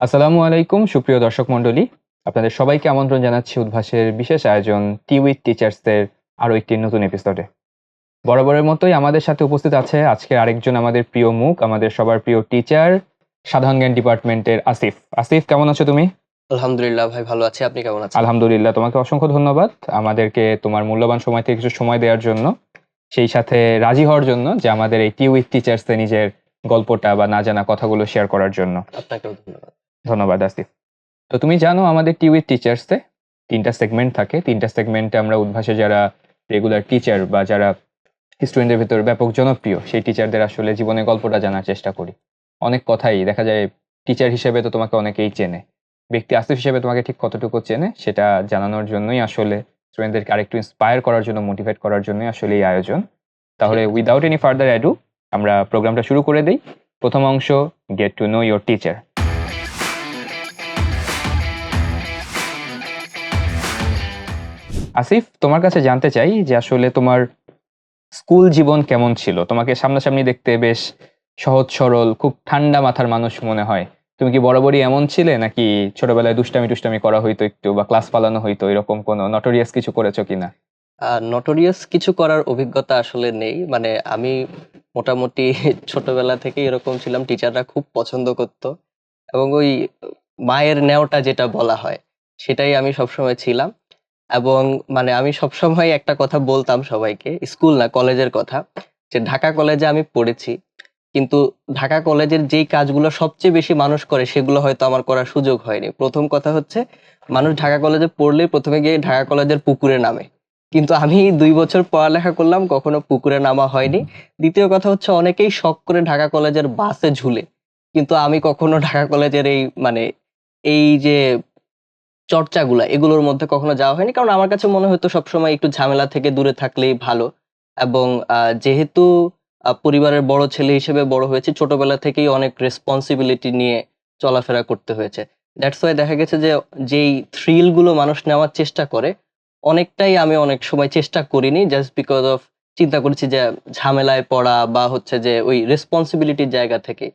আসসালামু আলাইকুম সুপ্রিয় দর্শক মণ্ডলী। আপনাদের সবাইকে আমন্ত্রণ জানাচ্ছি উদ্ভাসের বিশেষ আয়োজন টি উইথ টিচার্সদের আরও একটি নতুন এপিসোডে বরাবরের মতোই আমাদের সাথে উপস্থিত আছে আজকে আরেকজন আমাদের প্রিয় মুখ আমাদের সবার প্রিয় টিচার সাধারণ জ্ঞান ডিপার্টমেন্টের আসিফ। আসিফ কেমন আছো তুমি? আলহামদুলিল্লাহ ভাই ভালো আছি। আপনি কেমন আছেন? আলহামদুলিল্লাহ তোমাকে অসংখ্য ধন্যবাদ আমাদেরকে তোমার মূল্যবান সময় থেকে কিছু সময় দেওয়ার জন্য সেই সাথে রাজি হওয়ার জন্য যে আমাদের এই টি উইথ টিচার্সে নিজের গল্পটা বা না জানা কথাগুলো শেয়ার করার জন্য। আপনাকেও ধন্যবাদ। ধন্যবাদ আসিফ তো তুমি জানো আমাদের টি উইথ টিচার্সে তিনটা সেগমেন্ট থাকে। তিনটা সেগমেন্টে আমরা উদ্ভাসে যারা রেগুলার টিচার বা যারা স্টুডেন্টদের ভিতর ব্যাপক জনপ্রিয় সেই টিচারদের আসলে জীবনের গল্পটা জানার চেষ্টা করি। অনেক কথাই দেখা যায় টিচার হিসেবে তো তোমাকে অনেকেই চেনে। ব্যক্তি আসিফ হিসেবে তোমাকে ঠিক কতটুকু চেনে সেটা জানানোর জন্যই আসলে স্টুডেন্টদেরকে আরেকটু ইন্সপায়ার করার জন্য মোটিভেট করার জন্যই আসলে এই আয়োজন। তাহলে উইদাউট এনি ফার্দার অ্যাডু আমরা প্রোগ্রামটা শুরু করে দিই। প্রথম অংশ get to know your teacher Asif, তোমার কাছে জানতে চাই যে আসলে তোমার স্কুল জীবন কেমন ছিল? তোমাকে সামনাসামনি দেখতে বেশ সহজ, সরল, খুব ঠান্ডা মাথার মানুষ মনে হয়। তুমি কি বরাবরই এমন ছিলে, নাকি ছোটবেলায় দুষ্টামি টুষ্টামি করা হইতো একটু বা ক্লাস পালানো হইতো, এরকম কোনো নটোরিয়াস কিছু করেছ কিনা? নটোরিয়াস কিছু করার অভিজ্ঞতা আসলে নেই। মানে আমি মোটামুটি ছোটবেলা থেকে এরকম ছিলাম টিচাররা খুব পছন্দ করত। এবং ওই মায়ের নেওটা যেটা বলা হয়, সেটাই আমি সবসময় ছিলাম। এবং মানে আমি সবসময় একটা কথা বলতাম সবাইকে, স্কুল না, কলেজের কথা, যে ঢাকা কলেজে আমি পড়েছি। কিন্তু ঢাকা কলেজের যেই কাজগুলো সবচেয়ে বেশি মানুষ করে, সেগুলো হয়তো আমার করার সুযোগ হয়নি। প্রথম কথা হচ্ছে, মানুষ ঢাকা কলেজে পড়লে প্রথমে গিয়ে ঢাকা কলেজের পুকুরে নামে। কিন্তু আমি দুই বছর পড়ালেখা করলাম, কখনো পুকুরে নামা হয়নি। দ্বিতীয় কথা হচ্ছে, অনেকেই শখ করে ঢাকা কলেজের বাসে ঝুলে। কিন্তু আমি কখনো ঢাকা কলেজের এই মানে এই যে চর্চাগুলা, এগুলোর মধ্যে কখনো যাওয়া হয়নি। কারণ আমার কাছে মনে হতো সবসময় একটু ঝামেলা থেকে দূরে থাকলেই ভালো। এবং যেহেতু পরিবারের বড় ছেলে হিসেবে বড় হয়েছে, ছোটবেলা থেকেই অনেক রেসপন্সিবিলিটি নিয়ে চলাফেরা করতে হয়েছে। দ্যাটস ওয়াই দেখা গেছে যে, যেই থ্রিলগুলো মানুষ নেওয়ার চেষ্টা করে, অনেকটাই আমি অনেক সময় চেষ্টা করিনি জাস্ট বিকজ অফ চিন্তা করেছি যে, ঝামেলায় পড়া বা হচ্ছে যে, ওই রেসপন্সিবিলিটির জায়গা থেকে।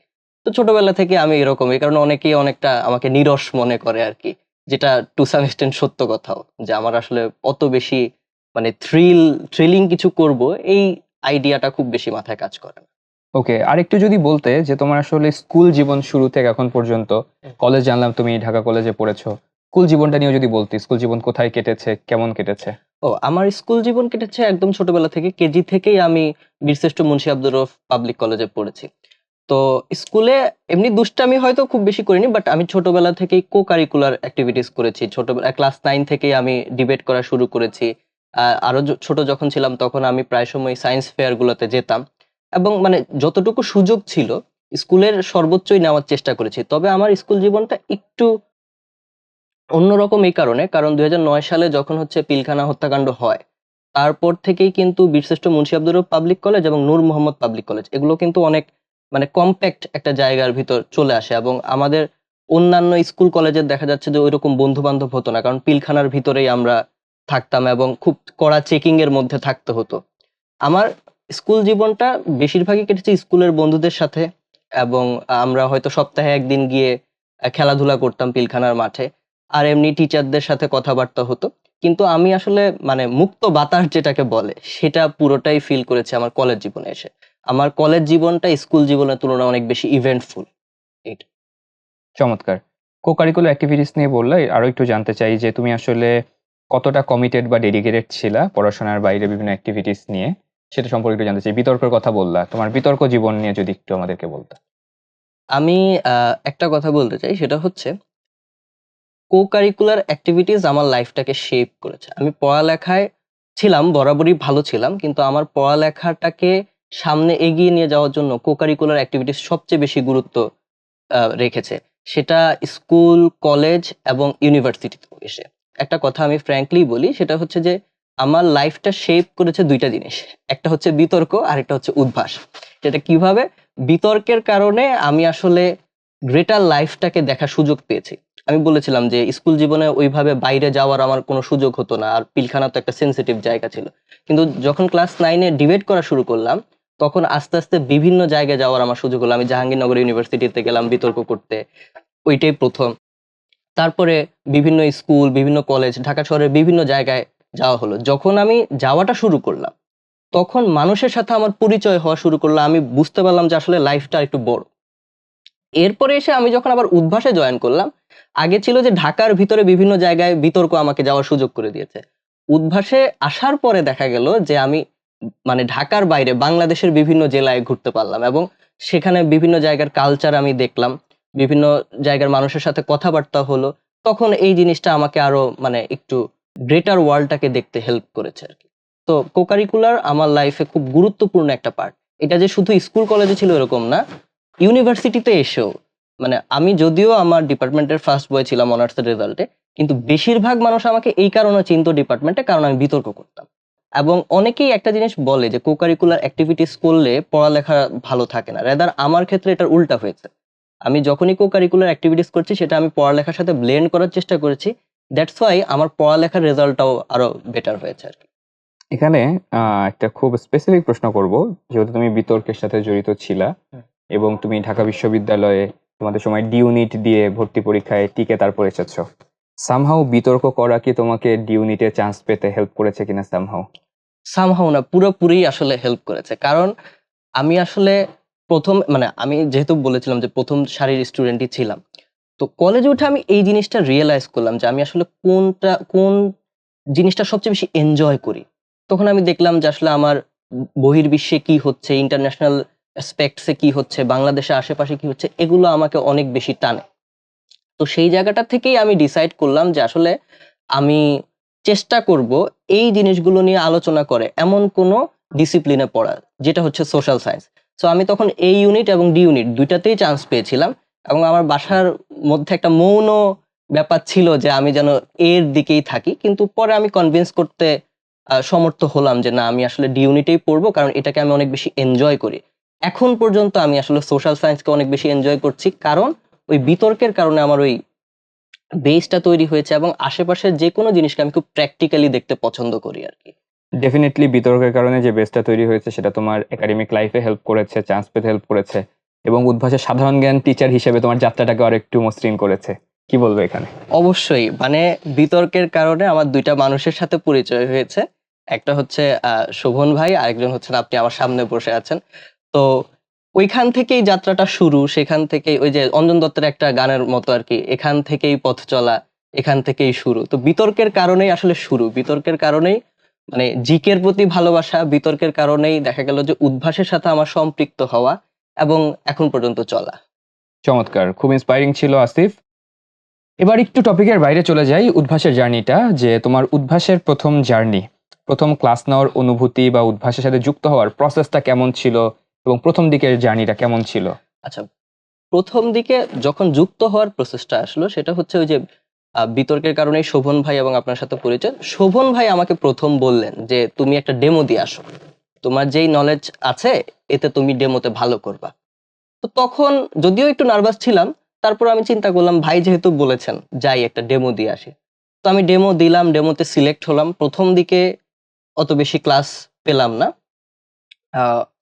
তো ছোটবেলা থেকে আমি এরকম এই কারণে অনেকেই অনেকটা আমাকে নিরস মনে করে আর কি। যেটা টু সাম এক্সটেন্ট সত্য কথাও যে আমার আসলে অত বেশি মানে থ্রিল থ্রিলিং কিছু করব এই আইডিয়াটা খুব বেশি মাথায় কাজ করে না। ওকে আর একটু যদি বলতে যে তোমার আসলে স্কুল জীবন শুরু থেকে এখন পর্যন্ত কলেজ জানলাম তুমি ঢাকা কলেজে পড়েছো স্কুল জীবনটা নিয়ে যদি বলতে স্কুল জীবন কোথায় কেটেছে কেমন কেটেছে? ও আমার স্কুল জীবন কেটেছে একদম ছোটবেলা থেকে কেজি থেকেই আমি বীরশ্রেষ্ঠ মুন্সি আব্দুর রফ পাবলিক কলেজে পড়েছি। তো স্কুলে এমনি দুষ্টামি হয়তো খুব বেশি করিনি বাট আমি ছোটবেলা থেকেই কো কারিকুলার অ্যাক্টিভিটিস করেছি। ছোটবেলা ক্লাস নাইন থেকেই আমি ডিবেট করা শুরু করেছি। আহ, আরও য- ছোট যখন ছিলাম তখন আমি প্রায় সময় সায়েন্স ফেয়ার গুলোতে যেতাম। এবং মানে যতটুকু সুযোগ ছিল স্কুলের সর্বোচ্চই নেওয়ার চেষ্টা করেছি। তবে আমার স্কুল জীবনটা একটু অন্যরকম এই কারণে কারণ দুই হাজার নয় সালে যখন হচ্ছে পিলখানা হত্যাকাণ্ড হয় তারপর থেকেই কিন্তু বীরশ্রেষ্ঠ মুন্সি আব্দুর পাবলিক কলেজ এবং নূর মোহাম্মদ পাবলিক কলেজ এগুলো কিন্তু অনেক মানে কম্প্যাক্ট একটা জায়গার ভিতর চলে আসে এবং আমাদের অন্যান্য স্কুল কলেজের দেখা যাচ্ছে যে ওইরকম বন্ধু বান্ধব হতো না, কারণ পিলখানার ভিতরেই আমরা থাকতাম এবং খুব কড়া চেকিং এর মধ্যে থাকতে হতো। আমার স্কুল জীবনটা বেশিরভাগই কেটেছে স্কুলের বন্ধুদের সাথে এবং আমরা হয়তো সপ্তাহে একদিন গিয়ে খেলাধুলা করতাম পিলখানার মাঠে আর এমনি টিচারদের সাথে কথাবার্তা হতো। কিন্তু আমি আসলে মানে মুক্ত বাতাস যেটাকে বলে, সেটা পুরোটাই ফিল করেছি আমার কলেজ জীবনে এসে। আমার কলেজ জীবনটা স্কুল জীবনের তুলনায় অনেক বেশি ইভেন্টফুল চমৎকার। কো কারিকুলার অ্যাক্টিভিটিস নিয়ে বললে আরও একটু জানতে চাই যে তুমি আসলে কতটা কমিটেড বা ডেডিকেটেড ছিলা পড়াশোনার বাইরে বিভিন্ন অ্যাক্টিভিটিস নিয়ে? সেটা সম্পর্কে একটু জানতে চাই। বিতর্কের কথা বললা। তোমার বিতর্ক জীবন নিয়ে যদি একটু আমাদেরকে বলতে। আমি একটা কথা বলতে চাই সেটা হচ্ছে কো কারিকুলার অ্যাক্টিভিটিস আমার লাইফটাকে শেপ করেছে। আমি পড়ালেখায় ছিলাম বরাবরই ভালো ছিলাম কিন্তু আমার পড়ালেখাটাকে সামনে এগিয়ে নিয়ে যাওয়ার জন্য কো কারিকুলার অ্যাক্টিভিটিস সবচেয়ে বেশি গুরুত্ব রেখেছে। সেটা স্কুল, কলেজ এবং ইউনিভার্সিটিতে এসে। একটা কথা আমি ফ্র্যাঙ্কলি বলি, সেটা হচ্ছে যে আমার লাইফটা শেপ করেছে দুইটা জিনিস। একটা হচ্ছে বিতর্ক আর একটা হচ্ছে উদ্ভাস। সেটা কীভাবে? বিতর্কের কারণে আমি আসলে গ্রেটার লাইফটাকে দেখার সুযোগ পেয়েছি। আমি বলেছিলাম যে স্কুল জীবনে ওইভাবে বাইরে যাওয়ার আমার কোনো সুযোগ হতো না, আর পিলখানা তো একটা সেন্সিটিভ জায়গা ছিল। কিন্তু যখন ক্লাস নাইনে ডিবেট করা শুরু করলাম তখন আস্তে আস্তে বিভিন্ন জায়গায় যাওয়ার আমার সুযোগ হলো। আমি জাহাঙ্গীরনগর ইউনিভার্সিটিতে গেলাম বিতর্ক করতে ওইটাই প্রথম। তারপরে বিভিন্ন স্কুল, বিভিন্ন কলেজ, ঢাকা শহরের বিভিন্ন জায়গায় যাওয়া হলো। যখন আমি যাওয়াটা শুরু করলাম, তখন মানুষের সাথে আমার পরিচয় হওয়া শুরু করল। আমি বুঝতে পারলাম যে আসলে লাইফটা একটু বড়। এরপরে এসে আমি যখন আবার উদ্ভাসে জয়েন করলাম, আগে ছিল যে ঢাকার ভিতরে বিভিন্ন জায়গায় বিতর্ক আমাকে যাওয়ার সুযোগ করে দিয়েছে। উদ্ভাসে আসার পরে দেখা গেল যে আমি মানে ঢাকার বাইরে বাংলাদেশের বিভিন্ন জেলায় ঘুরতে পারলাম এবং সেখানে বিভিন্ন জায়গার কালচার আমি দেখলাম, বিভিন্ন জায়গার মানুষের সাথে কথাবার্তা হলো, তখন এই জিনিসটা আমাকে আরও মানে একটু গ্রেটার ওয়ার্ল্ডটাকে দেখতে হেল্প করেছে আর কি। তো কোকারিকুলার আমার লাইফে খুব গুরুত্বপূর্ণ একটা পার্ট এটা যে শুধু স্কুল কলেজে ছিল এরকম না ইউনিভার্সিটিতে এসেও মানে আমি যদিও আমার ডিপার্টমেন্টের ফার্স্ট বয় ছিলাম অনার্সের রেজাল্টে কিন্তু বেশিরভাগ মানুষ আমাকে এই কারণে চিনত ডিপার্টমেন্টে কারণ আমি বিতর্ক করতাম। এবং অনেকেই একটা জিনিস বলে যে কোকারিকুলার অ্যাক্টিভিটিস করলে পড়ালেখা ভালো থাকে না। রেদার আমার ক্ষেত্রে এটার উল্টা হয়েছে। আমি যখনই কোকারিকুলার অ্যাক্টিভিটিস করছি সেটা আমি পড়ালেখার সাথে ব্লেন্ড করার চেষ্টা করেছি। দ্যাটস ওয়াই আমার পড়ালেখার রেজাল্টটাও আরও বেটার হয়েছে আর কি। এখানে একটা খুব স্পেসিফিক প্রশ্ন করব। যেহেতু তুমি বিতর্কের সাথে জড়িত ছিলা এবং তুমি ঢাকা বিশ্ববিদ্যালয়ে তোমাদের সময় ডিউনিট দিয়ে ভর্তি পরীক্ষায় টিকে তারপর এসেছ। সামহাও বিতর্ক করা কি তোমাকে ডি ইউনিটে চান্স পেতে হেল্প করেছে কিনা সামহাও সামহাও না, পুরোপুরি আসলে হেল্প করেছে। কারণ আমি আসলে প্রথম মানে আমি যেহেতু বলেছিলাম যে প্রথম সারির স্টুডেন্টই ছিলাম, তো কলেজে উঠে আমি এই জিনিসটা রিয়েলাইজ করলাম যে আমি আসলে কোনটা, কোন জিনিসটা সবচেয়ে বেশি এনজয় করি। তখন আমি দেখলাম যে আসলে আমার বহির্বিশ্বে কি হচ্ছে ইন্টারন্যাশনাল অ্যাসপেক্টসে কি হচ্ছে, বাংলাদেশের আশেপাশে কি হচ্ছে, এগুলো আমাকে অনেক বেশি টানে। তো সেই জায়গাটা থেকেই আমি ডিসাইড করলাম যে আসলে আমি চেষ্টা করব এই জিনিসগুলো নিয়ে আলোচনা করে এমন কোনো ডিসিপ্লিনে পড়া যেটা হচ্ছে সোশ্যাল সায়েন্স সো আমি তখন এই ইউনিট এবং ডি ইউনিট দুইটাতেই চান্স পেয়েছিলাম এবং আমার বাসার মধ্যে একটা মৌন ব্যাপার ছিল যে আমি যেন এর দিকেই থাকি। কিন্তু পরে আমি কনভিন্স করতে সমর্থ হলাম যে না, আমি আসলে ডি ইউনিটেই পড়ব কারণ এটাকে আমি অনেক বেশি এনজয় করি। এখন পর্যন্ত আমি আসলে সোশ্যাল সায়েন্সকে অনেক বেশি এনজয় করছি কারণ ওই বিতর্কের কারণে আমার ওই বেসটা তৈরি হয়েছে এবং আশেপাশের যে কোনো জিনিসকে আমি খুব প্র্যাকটিক্যালি দেখতে পছন্দ করি আর কি। ডেফিনেটলি বিতর্কের কারণে যে বেসটা তৈরি হয়েছে সেটা তোমার একাডেমিক লাইফে হেল্প করেছে চান্স পেতে হেল্প করেছে এবং উদ্ভাসের সাধারণ জ্ঞান টিচার হিসেবে তোমার যাত্রাটাকে আর একটু মসৃণ করেছে। কি বলবে এখানে? অবশ্যই মানে বিতর্কের কারণে আমার দুইটা মানুষের সাথে পরিচয় হয়েছে। একটা হচ্ছে আহ, শোভন ভাই আরেকজন হচ্ছেন আপনি আমার সামনে বসে আছেন। তো ওইখান থেকেই যাত্রাটা শুরু, সেখান থেকেই ওই যে অঞ্জন দত্তের একটা গানের মতো আর কি, এখান থেকেই পথ চলা, এখান থেকেই শুরু। তো বিতর্কের কারণেই আসলে শুরু। বিতর্কের কারণেই মানে জিকের প্রতি ভালোবাসা, বিতর্কের কারণেই দেখা গেল যে উদ্ভাসের সাথে আমার সম্পৃক্ত হওয়া এবং এখন পর্যন্ত চলা। চমৎকার। খুব ইন্সপায়ারিং ছিল আসিফ। এবার একটু টপিকের বাইরে চলে যাই, উদ্ভাসের জার্নিটা যে তোমার উদ্ভাসের প্রথম জার্নি প্রথম ক্লাস নেওয়ার অনুভূতি বা উদ্ভাসের সাথে যুক্ত হওয়ার প্রসেসটা কেমন ছিল এবং প্রথম দিকের জার্নিটা কেমন ছিল? আচ্ছা প্রথম দিকে যখন যুক্ত হওয়ার প্রসেসটা আসলো, সেটা হচ্ছে ওই যে বিতর্কের কারণে শোভন ভাই এবং আপনার সাথে পরিচয়। শোভন ভাই আমাকে প্রথম বললেন যে, তুমি একটা ডেমো দিয়ে আসো। তোমার যেই নলেজ আছে, এতে তুমি ডেমোতে ভালো করবা। তো তখন যদিও একটু নার্ভাস ছিলাম, তারপর আমি চিন্তা করলাম, ভাই যেহেতু বলেছেন, যাই একটা ডেমো দিয়ে আসি। তো আমি ডেমো দিলাম, ডেমোতে সিলেক্ট হলাম। প্রথম দিকে অত বেশি ক্লাস পেলাম না।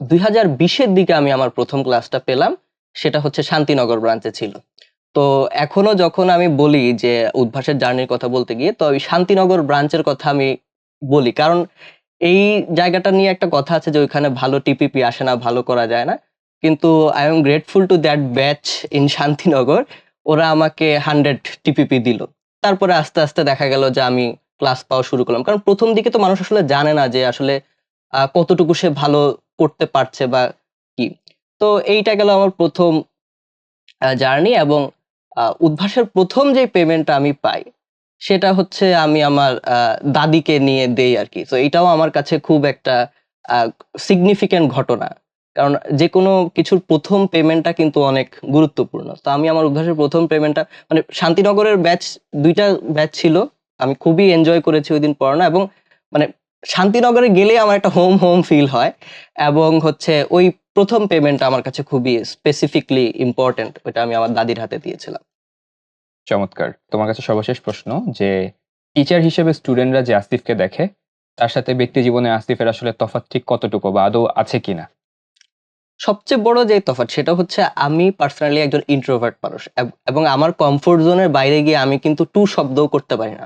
দুই হাজার বিশের দিকে আমি আমার প্রথম ক্লাসটা পেলাম, সেটা হচ্ছে শান্তিনগর ব্রাঞ্চে ছিল। তো এখনও যখন আমি বলি যে উদ্ভাসের জার্নির কথা বলতে গিয়ে, তো ওই শান্তিনগর ব্রাঞ্চের কথা আমি বলি। কারণ এই জায়গাটা নিয়ে একটা কথা আছে যে ওইখানে ভালো টিপিপি আসে না, ভালো করা যায় না। কিন্তু I am grateful to that batch in Shantinagar, ওরা আমাকে হান্ড্রেড টিপিপি দিল। তারপরে আস্তে আস্তে দেখা গেল যে আমি ক্লাস পাওয়া শুরু করলাম। কারণ প্রথম দিকে তো মানুষ আসলে জানে না যে আসলে কতটুকু সে ভালো করতে পারছে বা কি। তো এইটা গেল আমার প্রথম জার্নি এবং উদ্ভাসের প্রথম যে পেমেন্টটা আমি পাই, সেটা হচ্ছে আমি আমার দাদিকে নিয়ে দেই আর কি। তো এটাও আমার কাছে খুব একটা সিগনিফিক্যান্ট ঘটনা। কারণ যে কোনো কিছুর প্রথম পেমেন্টটা কিন্তু অনেক গুরুত্বপূর্ণ। তো আমি আমার উদ্ভাসের প্রথম পেমেন্টটা মানে শান্তিনগরের ব্যাচ, দুইটা ব্যাচ ছিল। আমি খুবই এনজয় করেছি ওই দিন পড়ানো এবং মানে শান্তিনগরে গেলে আমার একটা হোম হোম ফিল হয় এবং হচ্ছে ওই প্রথম পেমেন্ট আমার কাছে খুবই স্পেসিফিকলি ইম্পর্টেন্ট ওটা আমি আমার দাদির হাতে দিয়েছিলাম। চমৎকার। তোমার কাছে সর্বশেষ প্রশ্ন যে টিচার হিসেবে স্টুডেন্টরা যে আসিফকে দেখে তার সাথে ব্যক্তি জীবনে আসিফের আসলে তফাৎ ঠিক কতটুকু বা আদৌ আছে কিনা? সবচেয়ে বড় যে তফাৎ সেটা হচ্ছে আমি পার্সোনালি একজন ইন্ট্রোভার্ট মানুষ এবং আমার কমফোর্ট জোনের বাইরে গিয়ে আমি কিন্তু টু শব্দও করতে পারি না।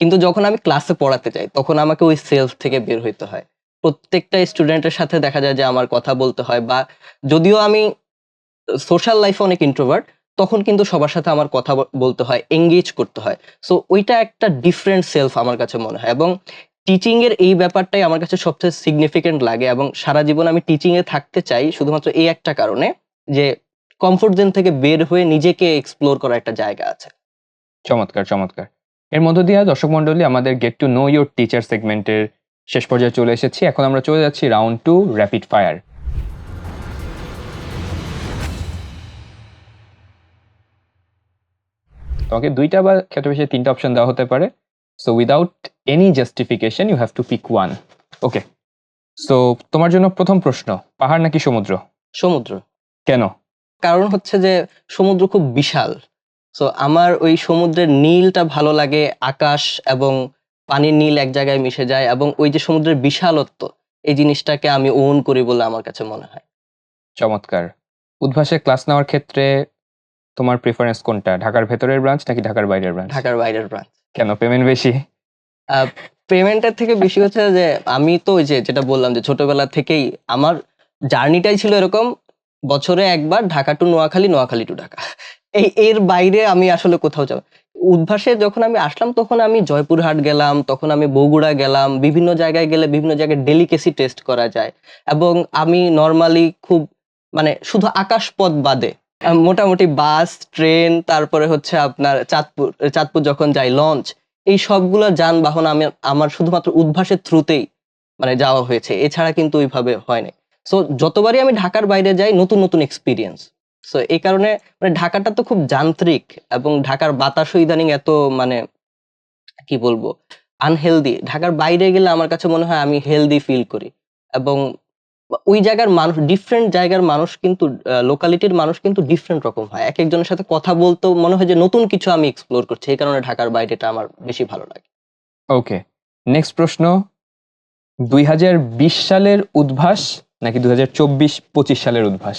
কিন্তু যখন আমি ক্লাসে পড়াতে যাই, তখন আমাকে ওই সেলফ থেকে বের হইতে হয়। প্রত্যেকটা স্টুডেন্টের সাথে দেখা যায় যে আমার কথা বলতে হয় বা যদিও আমি সোশ্যাল লাইফে অনেক ইন্ট্রোভার্ট তখন কিন্তু সবার সাথে আমার কথা বলতে হয় এঙ্গেজ করতে হয়। সো ওইটা একটা ডিফারেন্ট সেলফ আমার কাছে মনে হয় এবং টিচিংয়ের এই ব্যাপারটাই আমার কাছে সবচেয়ে সিগনিফিকেন্ট লাগে এবং সারা জীবন আমি টিচিংয়ে থাকতে চাই শুধুমাত্র এই একটা কারণে যে কমফোর্ট জোন থেকে বের হয়ে নিজেকে এক্সপ্লোর করার একটা জায়গা আছে। চমৎকার চমৎকার। এর মধ্য দিয়ে দর্শক মন্ডলী আমাদের get to know your teacher সেগমেন্টের শেষ পর্যায়ে চলে এসেছি। এখন আমরা চলে যাচ্ছি রাউন্ড টু র্যাপিড ফায়ার তোমাকে দুইটা বা ক্ষেত্রে বেশি তিনটা অপশন দেওয়া হতে পারে। So without any justification you have to pick one okay so তোমার জন্য প্রথম প্রশ্ন পাহাড় নাকি সমুদ্র? সমুদ্র। কেন? কারণ হচ্ছে যে সমুদ্র খুব বিশাল। সো আমার ওই সমুদ্রের নীলটা ভালো লাগে আকাশ এবং পানির নীল এক জায়গায় মিশে যায় এবং ওই যে সমুদ্রের বিশালত্ব এই জিনিসটাকে আমি ওন করি বলে আমার কাছে মনে হয়। চমৎকার। উদ্ভাসে ক্লাস নেওয়ার ক্ষেত্রে তোমার প্রিফারেন্স কোনটা? ঢাকার ভেতরের ব্রাঞ্চ নাকি ঢাকার বাইরের ব্রাঞ্চ ঢাকার বাইরের ব্রাঞ্চ কেন? পেমেন্ট বেশি? পেমেন্টের থেকে বেশি হচ্ছে যে আমি তো ওই যে যেটা বললাম যে ছোটবেলা থেকেই আমার জার্নিটাই ছিল এরকম বছরে একবার ঢাকা টু নোয়াখালী নোয়াখালী টু ঢাকা। এই, এর বাইরে আমি আসলে কোথাও যাব। উদ্ভাসে যখন আমি আসলাম, তখন আমি জয়পুরহাট গেলাম, তখন আমি বগুড়া গেলাম, বিভিন্ন জায়গায় গেলে বিভিন্ন জায়গায় ডেলিকেসি টেস্ট করা যায়। এবং আমি নর্মালি খুব মানে শুধু আকাশপথ বাদে মোটামুটি বাস, ট্রেন, তারপরে হচ্ছে আপনার চাঁদপুর চাঁদপুর যখন যাই লঞ্চ এই সবগুলো যানবাহন আমি, আমার শুধুমাত্র উদ্ভাসের থ্রুতেই মানে যাওয়া হয়েছে। এছাড়া কিন্তু ওইভাবে হয়নি সো যতবারই আমি ঢাকার বাইরে যাই, নতুন নতুন এক্সপিরিয়েন্স সো এই কারণে মানে ঢাকাটা তো খুব যান্ত্রিক এবং ঢাকার বাতাসও ইদানিং এত মানে কি বলব? আনহেলদি ঢাকার বাইরে গেলে আমার কাছে মনে হয় আমি হেলদি ফিল করি। এবং ওই জায়গার মানুষ ডিফারেন্ট জায়গার মানুষ কিন্তু লোকালিটির মানুষ কিন্তু ডিফারেন্ট রকম হয়। এক একজনের সাথে কথা বলতেও মনে হয় যে নতুন কিছু আমি এক্সপ্লোর করছি। এই কারণে ঢাকার বাইরেটা আমার বেশি ভালো লাগে। ওকে নেক্সট প্রশ্ন। দুই হাজার বিশ সালের উদ্ভাস নাকি দুই হাজার চব্বিশ পঁচিশ সালের উদ্ভাস?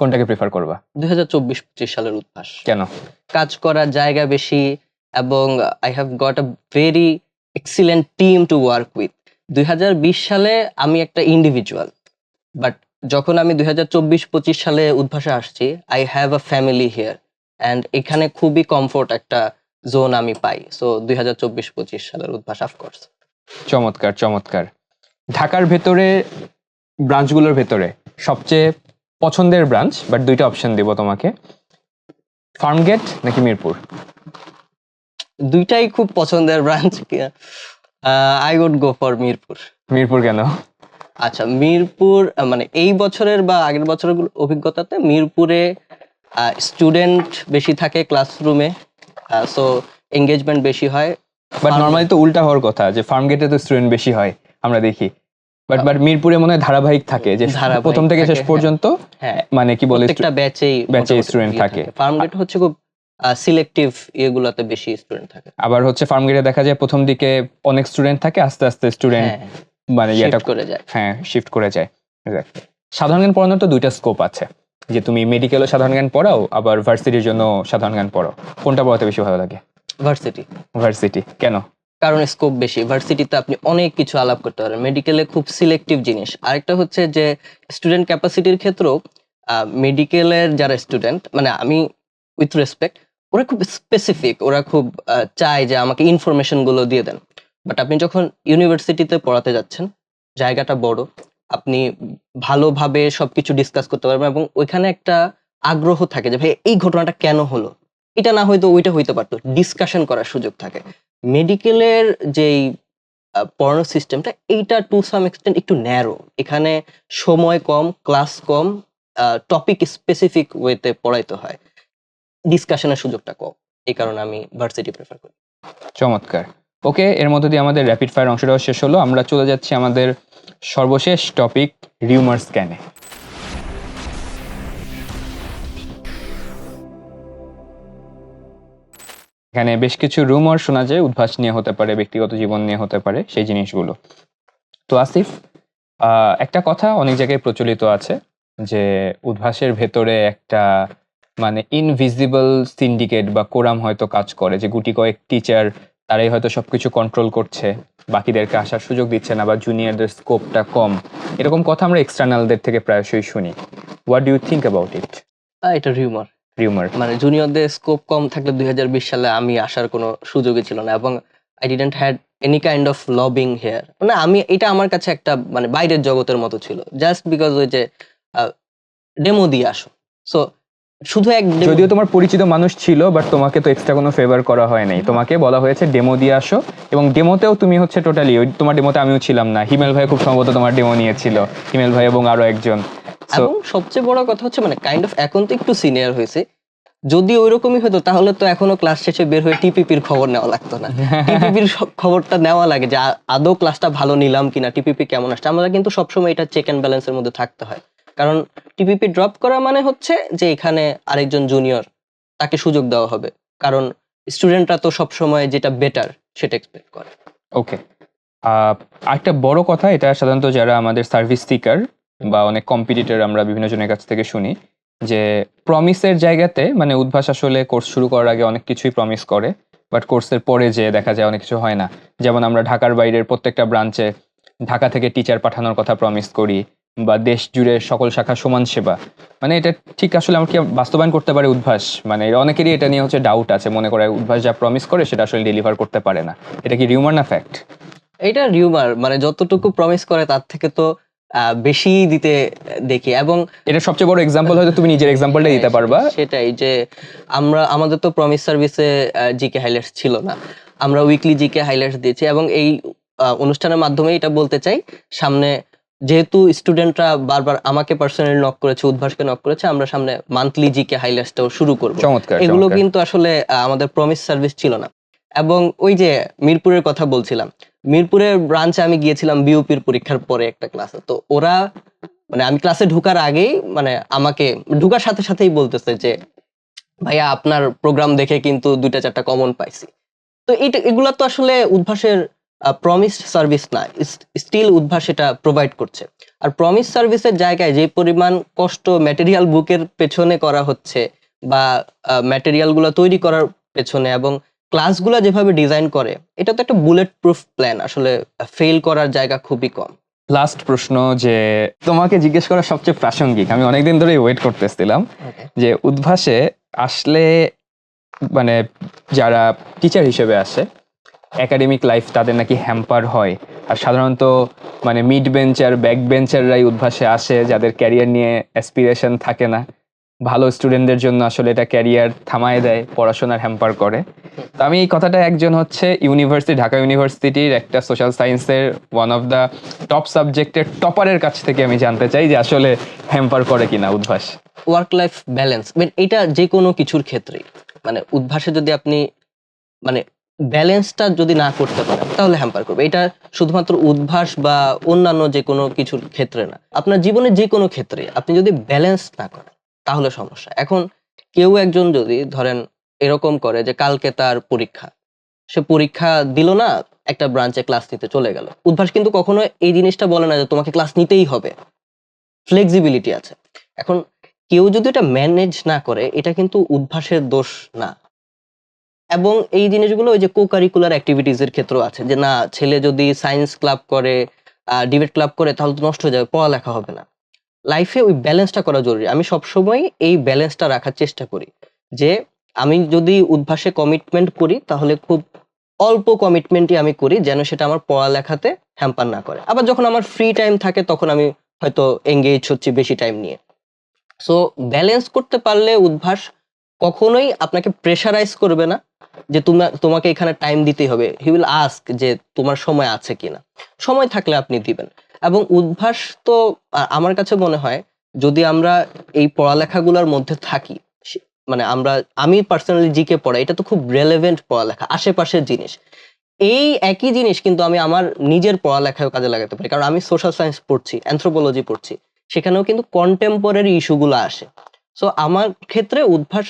কোনটাকে প্রেফার করবা? দুই হাজার চব্বিশ পঁচিশ সালের উদ্ভাস কেন? কাজ করার জায়গা বেশি এবং I have got a very excellent team to work with দুই হাজার বিশ সালে আমি একটা ইন্ডিভিজুয়াল বাট যখন আমি দুই হাজার চব্বিশ পঁচিশ সালে উদ্ভাসে আসছি I have a family here and এখানে খুবই কমফোর্ট একটা জোন আমি পাই। সো দুই হাজার চব্বিশ পঁচিশ সালের উদ্ভাস অফকোর্স চমৎকার চমৎকার। ঢাকার ভেতরে ব্রাঞ্চগুলোর ভেতরে সবচেয়ে পছন্দের ব্রাঞ্চ বাট দুইটা অপশন দেবো তোমাকে। ফার্মগেট নাকি মিরপুর? দুইটাই খুব পছন্দের branch. I would go for Mirpur. Mirpur কেন? আচ্ছা মিরপুর মানে এই বছরের বা আগের বছরের অভিজ্ঞতাতে মিরপুরে স্টুডেন্ট বেশি থাকে ক্লাসরুমে সো এঙ্গেজমেন্ট বেশি হয়। বাট নর্মালি তো উল্টা হওয়ার কথা যে ফার্ম গেটে তো স্টুডেন্ট বেশি হয় আমরা দেখি। বাট বাট মিরপুরে মনে হয় ধারাবাহিক থাকে যে প্রথম থেকে শেষ পর্যন্ত হ্যাঁ। মানে কি বলে প্রত্যেকটা ব্যাচেই এ student থাকে। ফার্ম গেট হচ্ছে খুব সিলেক্টিভ ইয়েগুলোতে বেশি স্টুডেন্ট থাকে। আবার হচ্ছে ফার্ম গেটে দেখা যায় প্রথম দিকে অনেক স্টুডেন্ট থাকে আস্তে আস্তে স্টুডেন্ট হ্যাঁ মানে ইয়েটা করে যায়। হ্যাঁ শিফট করে যায়. সাধারণ জ্ঞান পড়ানোর তো দুইটা স্কোপ আছে। যে তুমি মেডিকেলও সাধারণ জ্ঞান পড়াও আবার ভার্সিটির জন্য সাধারণ জ্ঞান পড়াও। কোনটা পড়াতে বেশি ভালো লাগে? ভার্সিটি ভার্সিটি কেন? কারণ স্কোপ বেশি। ভার্সিটিতে আপনি অনেক কিছু আলাপ করতে পারেন মেডিকেলে খুব সিলেক্টিভ জিনিস। আরেকটা হচ্ছে যে স্টুডেন্ট ক্যাপাসিটির ক্ষেত্রেও মেডিকেলের যারা স্টুডেন্ট মানে আমি উইথ রেসপেক্ট ওরা খুব স্পেসিফিক ওরা খুব চায় যে আমাকে ইনফরমেশনগুলো দিয়ে দেন। বাট আপনি যখন ইউনিভার্সিটিতে পড়াতে যাচ্ছেন, জায়গাটা বড়, আপনি ভালোভাবে সবকিছু ডিসকাস করতে পারবেন এবং ওইখানে একটা আগ্রহ থাকে যে, ভাই, এই ঘটনাটা কেন হলো? এটা না হয়তো ওইটা হইতে পারতো। ডিসকাশন করার সুযোগ থাকে। মেডিকেলের যেই পড়ানোর সিস্টেমটা এইটা টু সাম এক্সটেন্ট একটু ন্যারো এখানে সময় কম ক্লাস কম টপিক স্পেসিফিক ওয়েতে পড়াইতে হয়। ডিসকাশনের সুযোগটা কম। এই কারণে আমি ভার্সিটি প্রেফার করি। চমৎকার। ওকে, এর মধ্যে দিয়ে আমাদের র্যাপিড ফায়ার অংশটাও শেষ হলো। আমরা চলে যাচ্ছি আমাদের সর্বশেষ টপিক রিউমার স্ক্যানে এখানে বেশ কিছু রুমার শোনা যায়, উদ্ভাস নিয়ে হতে পারে, ব্যক্তিগত জীবন নিয়ে হতে পারে, সেই জিনিসগুলো। তো আসিফ একটা কথা অনেক জায়গায় প্রচলিত আছে যে উদ্ভাসের ভেতরে একটা মানে ইনভিজিবল সিন্ডিকেট বা কোরাম হয়তো কাজ করে, যে গুটি কয়েক টিচার তারাই হয়তো সবকিছু কন্ট্রোল করছে, বাকিদেরকে আসার সুযোগ দিচ্ছে না বা জুনিয়রদের স্কোপটা কম। এরকম কথা আমরা এক্সটার্নালদের থেকে প্রায়শই শুনি। What do you think about it এটা রিউমার রিউমার মানে জুনিয়রদের স্কোপ কম থাকলে দুই সালে আমি আসার কোনো সুযোগই ছিল না এবং I didn't had any kind of lobbying here মানে আমি এটা আমার কাছে একটা মানে বাইরের জগতের মতো ছিল। জাস্ট বিকজ ওই যে ডেমো দিয়ে আসো। সো শুধু এক যদিও তোমার পরিচিত মানুষ ছিল বাট তোমাকে তো এক্সট্রা কোনো ফেভার করা হয় নাই। তোমাকে বলা হয়েছে ডেমো দিয়ে আসো এবং ডেমোতেও তুমি হচ্ছে টোটালি ওই তোমার ডেমোতে আমিও ছিলাম না। হিমেল ভাই খুব সম্ভবত তোমার ডেমো নিয়েছিল। হিমেল ভাই এবং আরও একজন। এবং সবচেয়ে বড় কথা হচ্ছে মানে কাইন্ড অফ এখন তো একটু সিনিয়র হয়েছে। যদি ওইরকমই হতো তাহলে তো এখনও ক্লাস শেষে বের হয়ে টিপিপির খবর নেওয়া লাগতো না। টিপিপির খবরটা নেওয়া লাগে যে আদৌ ক্লাসটা ভালো নিলাম কিনা? টিপিপি কেমন আসছে? আমরা কিন্তু সবসময় এটা চেক অ্যান্ড ব্যালেন্সের মধ্যে থাকতে হয়। কারণ টিপিপি ড্রপ করা মানে হচ্ছে যে এখানে আরেকজন জুনিয়র তাকে সুযোগ দেওয়া হবে। কারণ স্টুডেন্টরা তো সবসময় যেটা বেটার সেটা এক্সপেক্ট করে। ওকে আরেকটা বড় কথা এটা সাধারণত যারা আমাদের সার্ভিস সিকার বা অনেক কম্পিটিটর আমরা বিভিন্ন জনের কাছ থেকে শুনি যে প্রমিসের জায়গাতে মানে উদ্ভাস আসলে কোর্স শুরু করার আগে অনেক কিছুই প্রমিস করে বাট কোর্সের পরে যে দেখা যায় অনেক কিছু হয় না। যেমন আমরা ঢাকার বাইরের প্রত্যেকটা ব্রাঞ্চে ঢাকা থেকে টিচার পাঠানোর কথা প্রমিস করি বা দেশ জুড়ে সকল শাখা সমান সেবা। মানে এটা ঠিক আসলে আমরা কি বাস্তবায়ন করতে পারে উদ্ভাস। মানে অনেকেরই এটা নিয়ে হচ্ছে ডাউট আছে, মনে করে উদ্ভাস যা প্রমিস করে সেটা আসলে ডেলিভার করতে পারে না। এটা কি রিউমার না ফ্যাক্ট এটা রিউমার মানে যতটুকু প্রমিস করে তার থেকে তো বেশি দিতে দেখি এবং এটা সবচেয়ে বড় এক্সাম্পল হয়তো তুমি নিজের এক্সাম্পলটা দিতে পারবা। সেটাই যে আমরা আমাদের তো প্রমিস সার্ভিসে জিকে হাইলাইটস ছিল না। আমরা উইকলি জিকে হাইলাইটস দিয়েছি এবং এই অনুষ্ঠানের মাধ্যমে এটা বলতে চাই। সামনে যেহেতু স্টুডেন্টরা বারবার আমাকে পার্সোনালি নক করেছে উদ্ভাসকে নক করেছে আমরা সামনে মান্থলি জিকে হাইলাইটসটাও শুরু করব। এগুলো কিন্তু আসলে আমাদের প্রমিস সার্ভিস ছিল না। এবং ওই যে মিরপুরের কথা বলছিলাম মিরপুরের ব্রাঞ্চে আমি গিয়েছিলাম বিউপির পরীক্ষার পরে একটা ক্লাসে তো ওরা মানে আমি ক্লাসে ঢুকার আগেই মানে আমাকে, ঢুকার সাথে সাথেই বলতেছে যে, ভাইয়া, আপনার প্রোগ্রাম দেখে কিন্তু দুইটা চারটা কমন পাইছি। তো এটা এগুলা তো আসলে উদ্ভাসের প্রমিস সার্ভিস না স্টিল উদ্ভাস এটা প্রোভাইড করছে। আর প্রমিস সার্ভিসের জায়গায় যে পরিমাণ কষ্ট ম্যাটেরিয়াল বুকের পেছনে করা হচ্ছে বা ম্যাটেরিয়ালগুলো তৈরি করার পেছনে এবং ক্লাসগুলো যেভাবে ডিজাইন করে এটা তো একটা বুলেট প্রুফ প্ল্যান আসলে ফেল করার জায়গা খুবই কম। লাস্ট প্রশ্ন যে তোমাকে জিজ্ঞেস করা সবচেয়ে প্রাসঙ্গিক আমি অনেকদিন ধরে ওয়েট করতেছিলাম যে উদ্ভাসে আসলে মানে যারা টিচার হিসেবে আসে একাডেমিক লাইফ তাদের নাকি হ্যাম্পার হয়। আর সাধারণত মানে মিড বেঞ্চার ব্যাক বেঞ্চাররাই উদ্ভাসে আসে যাদের ক্যারিয়ার নিয়ে অ্যাসপিরেশন থাকে না। ভালো স্টুডেন্টদের জন্য আসলে এটা ক্যারিয়ার থামায় দেয় পড়াশোনার হ্যাম্পার করে। তো আমি এই কথাটা একজন হচ্ছে ইউনিভার্সিটি ঢাকা ইউনিভার্সিটির একটা সোশ্যাল সায়েন্সের ওয়ান অফ দ্য টপ সাবজেক্টের টপারের কাছ থেকে আমি জানতে চাই যে আসলে হ্যাম্পার করে কিনা উদ্ভাস। ওয়ার্ক লাইফ ব্যালেন্স মানে এটা যে কোনো কিছুর ক্ষেত্রেই। মানে উদ্ভাসে যদি আপনি মানে ব্যালেন্সটা যদি না করতে পারেন, তাহলে হ্যাম্পার করবে। এটা শুধুমাত্র উদ্ভাস বা অন্যান্য যে কোনো কিছুর ক্ষেত্রে না। আপনার জীবনে যে কোনো ক্ষেত্রে আপনি যদি ব্যালেন্স না করেন, তাহলে সমস্যা। এখন কেউ একজন যদি ধরেন এরকম করে যে কালকে তার পরীক্ষা। সে পরীক্ষা দিল না, একটা ব্রাঞ্চে ক্লাস নিতে চলে গেল। উদ্ভাস কিন্তু কখনো এই জিনিসটা বলে না যে তোমাকে ক্লাস নিতেই হবে। ফ্লেক্সিবিলিটি আছে। এখন কেউ যদি এটা ম্যানেজ না করে, এটা কিন্তু উদ্ভাসের দোষ না। এবং এই জিনিসগুলো ওই যে কো কারিকুলার অ্যাক্টিভিটিস এর ক্ষেত্রেও আছে যে, না, ছেলে যদি সায়েন্স ক্লাব করে ডিবেট ক্লাব করে, তাহলে তো নষ্ট হয়ে যাবে, পড়ালেখা হবে না। লাইফে ওই ব্যালেন্সটা করা জরুরি। আমি সবসময় এই ব্যালেন্সটা রাখার চেষ্টা করি যে আমি যদি উদ্ভাসে কমিটমেন্ট করি, তাহলে খুব অল্প কমিটমেন্টই আমি করি যেন সেটা আমার পড়ালেখাতে হ্যাম্পার না করে। আবার যখন আমার ফ্রি টাইম থাকে, তখন আমি হয়তো এঙ্গেজ হচ্ছি বেশি টাইম নিয়ে। সো ব্যালেন্স করতে পারলে উদ্ভাস কখনোই আপনাকে প্রেশারাইজ করবে না যে তোমার তোমাকে এখানে টাইম দিতেই হবে। হি উইল আস্ক যে তোমার সময় আছে কিনা। সময় থাকলে আপনি দিবেন। এবং উদ্ভাস তো আমার কাছে মনে হয় যদি আমরা এই পড়ালেখাগুলোর মধ্যে থাকি মানে আমরা, আমি পার্সোনালি জিকে পড়া, এটা তো খুব রেলেভেন্ট পড়ালেখা, আশেপাশের জিনিস। এই একই জিনিস কিন্তু আমি আমার নিজের পড়ালেখায় কাজে লাগাতে পারি, কারণ আমি সোশ্যাল সায়েন্স পড়ছি অ্যান্থ্রোপোলজি পড়ছি। সেখানেও কিন্তু কন্টেম্পোরারি ইস্যুগুলো আসে। সো আমার ক্ষেত্রে উদ্ভাস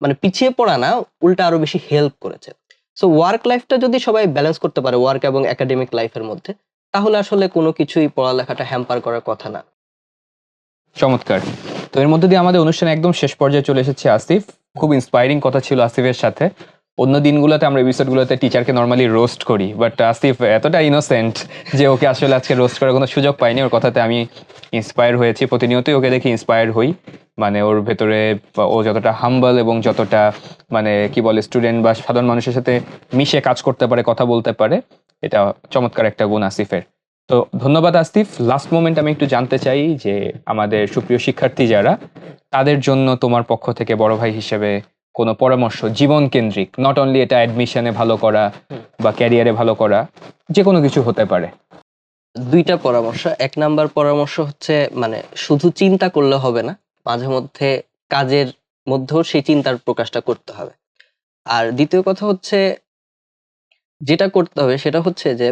মানে পিছিয়ে পড়া না, উল্টা আরও বেশি হেল্প করেছে। সো ওয়ার্ক লাইফটা যদি সবাই ব্যালেন্স করতে পারে ওয়ার্ক এবং একাডেমিক লাইফের মধ্যে, তাহলে আসলে কোনো কিছুই পড়ালেখাটা হ্যাম্পার করার কথা না। চমৎকার। তো এর মধ্যে দিয়ে আমাদের অনুষ্ঠান একদম শেষ পর্যায়ে চলে এসেছে আসিফ। খুব ইন্সপায়ারিং কথা ছিল আসিফের সাথে। অন্য দিনগুলোতে আমরা এপিসোডগুলোতে টিচারকে নর্মালি রোস্ট করি। বাট আসিফ এতটা ইনোসেন্ট যে ওকে আসলে আজকে রোস্ট করার কোনো সুযোগ পাইনি। ওর কথাতে আমি ইন্সপায়ার হয়েছি। প্রতিনিয়তই ওকে দেখে ইন্সপায়ার হই। মানে ওর ভেতরে ও যতটা হাম্বল এবং যতটা মানে কি বলে স্টুডেন্ট বা সাধারণ মানুষের সাথে মিশে কাজ করতে পারে, কথা বলতে পারে, এটা চমৎকার একটা গুণ আসিফের। তো ধন্যবাদ আসিফ। লাস্ট মোমেন্ট আমি একটু জানতে চাই যে আমাদের সুপ্রিয় শিক্ষার্থী যারা, তাদের জন্য তোমার পক্ষ থেকে বড় ভাই হিসেবে কোনো পরামর্শ জীবন কেন্দ্রিক নট অনলি এটা অ্যাডমিশনে ভালো করা বা ক্যারিয়ারে ভালো করা, যে কোনো কিছু হতে পারে। দুইটা পরামর্শ। এক নাম্বার পরামর্শ হচ্ছে মানে শুধু চিন্তা করলে হবে না, মাঝে মধ্যে কাজের মধ্যেও সেই চিন্তার প্রকাশটা করতে হবে। আর দ্বিতীয় কথা হচ্ছে, যেটা করতে হবে সেটা হচ্ছে যে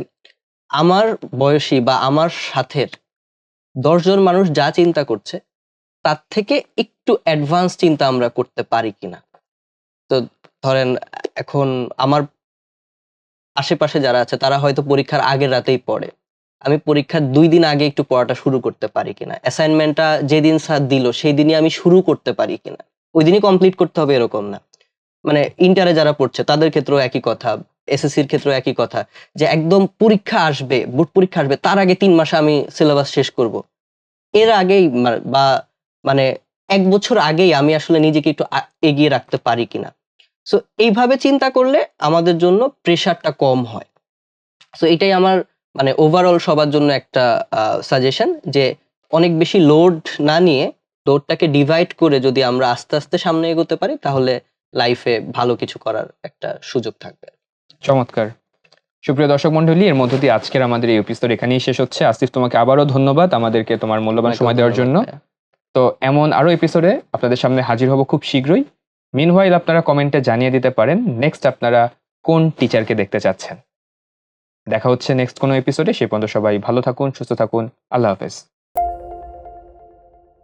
আমার বয়সী বা আমার সাথের দশজন মানুষ যা চিন্তা করছে, তার থেকে একটু অ্যাডভান্স চিন্তা আমরা করতে পারি কিনা। তো ধরেন, এখন আমার আশেপাশে যারা আছে, তারা হয়তো পরীক্ষার আগের রাতেই পড়ে। আমি পরীক্ষার দুই দিন আগে একটু পড়াটা শুরু করতে পারি কিনা? অ্যাসাইনমেন্টটা যেদিন স্যার দিল সেই দিনই আমি শুরু করতে পারি কিনা? ওই দিনই কমপ্লিট করতে হবে এরকম না। মানে ইন্টারে যারা পড়ছে, তাদের ক্ষেত্রেও একই কথা। এসএসসির ক্ষেত্রে একই কথা, যে একদম পরীক্ষা আসবে, বোর্ড পরীক্ষা আসবে, তার আগে তিন মাসে আমি সিলেবাস শেষ করব। এর আগেই বা মানে এক বছর আগেই আমি আসলে নিজেকে একটু এগিয়ে রাখতে পারি কিনা। সো এইভাবে চিন্তা করলে আমাদের জন্য প্রেশারটা কম হয়। সো এটাই আমার মানে ওভারঅল সবার জন্য একটা সাজেশন যে অনেক বেশি লোড না নিয়ে লোডটাকে ডিভাইড করে যদি আমরা আস্তে আস্তে সামনে এগোতে পারি, তাহলে লাইফে ভালো কিছু করার একটা সুযোগ থাকবে। চমৎকার। সুপ্রিয় দর্শক মন্ডলী এর মধ্য দিয়ে আজকের আমাদের এই এপিসোড এখানেই শেষ হচ্ছে। আসিফ তোমাকে আবারও ধন্যবাদ আমাদেরকে তোমার মূল্যবান সময় দেওয়ার জন্য। তো এমন আরও এপিসোডে আপনাদের সামনে হাজির হব খুব শীঘ্রই। মিনওয়াইল আপনারা কমেন্টে জানিয়ে দিতে পারেন নেক্সট আপনারা কোন টিচারকে দেখতে চাচ্ছেন। দেখা হচ্ছে নেক্সট কোনো এপিসোডে সে পর্যন্ত সবাই ভালো থাকুন সুস্থ থাকুন। আল্লাহ হাফেজ।